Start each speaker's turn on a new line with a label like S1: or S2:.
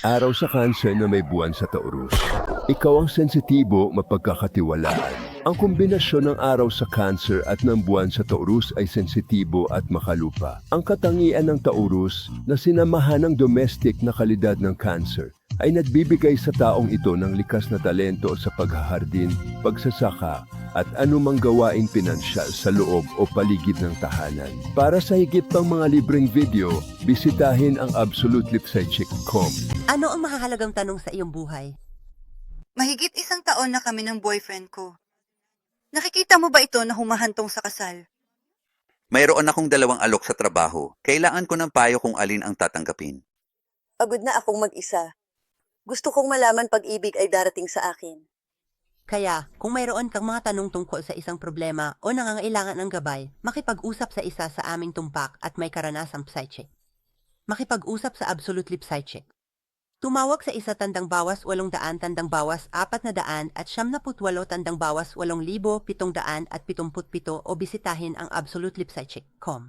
S1: Araw sa Cancer na may buwan sa Taurus. Ikaw ang sensitibo, mapagkakatiwalaan. Ang kombinasyon ng araw sa Cancer at ng buwan sa Taurus ay sensitibo at makalupa. Ang katangian ng Taurus na sinamahan ng domestic na kalidad ng Cancer ay nagbibigay sa taong ito ng likas na talento sa paghahardin, pagsasaka, at anumang gawaing pinansyal sa loob o paligid ng tahanan. Para sa higit pang mga libreng video, bisitahin ang absolutelipsychick.com.
S2: Ano ang mahalagang tanong sa iyong buhay?
S3: Mahigit isang taon na kami ng boyfriend ko. Nakikita mo ba ito na humahantong sa kasal?
S4: Mayroon akong dalawang alok sa trabaho. Kailangan ko ng payo kung alin ang tatanggapin.
S5: Pagod na akong mag-isa. Gusto kong malaman pag-ibig ay darating sa akin.
S2: Kaya, kung mayroon kang mga tanong tungkol sa isang problema o nangangailangan ng gabay, makipag-usap sa isa sa aming tumpak at may karanasang psychic. Makipag-usap sa Absolutely Psychic. Tumawag sa isa tandang bawas walong daan tandang bawas apat na daan at siyam na putwalo tandang bawas walong libo pitong daan at pitumput pito o bisitahin ang absolutelipsychic.com.